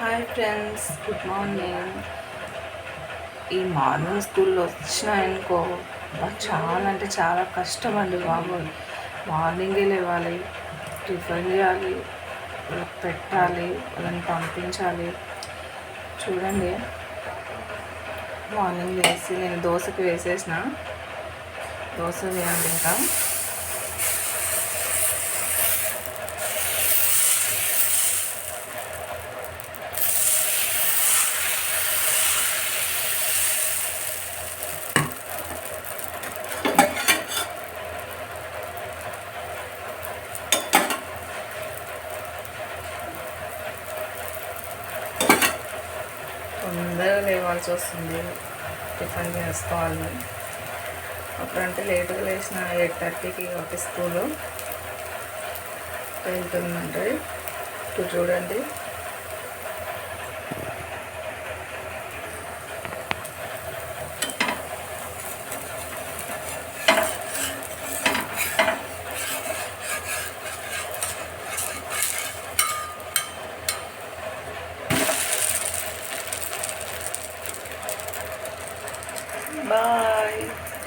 Hi friends good morning ఈ morning స్కూల్లో వచ్చినాయనుకో చాలా అంటే చాలా కష్టం అండి బాబు. మార్నింగే లేవాలి టిఫిన్ చేయాలి పెట్టాలి వాళ్ళని పంపించాలి. చూడండి మార్నింగ్ వేసి నేను దోశకి వేసేసిన. దోశ వేయండి ఇంకా. తొందరగా లేవాల్సి వస్తుంది. టిఫిన్ చేసుకోవాలి. అప్పుడంటే లేటుగా లేచిన ఎయిట్ థర్టీకి ఒక స్కూలు వెళ్తుందంటే ఇప్పుడు చూడండి. Bye.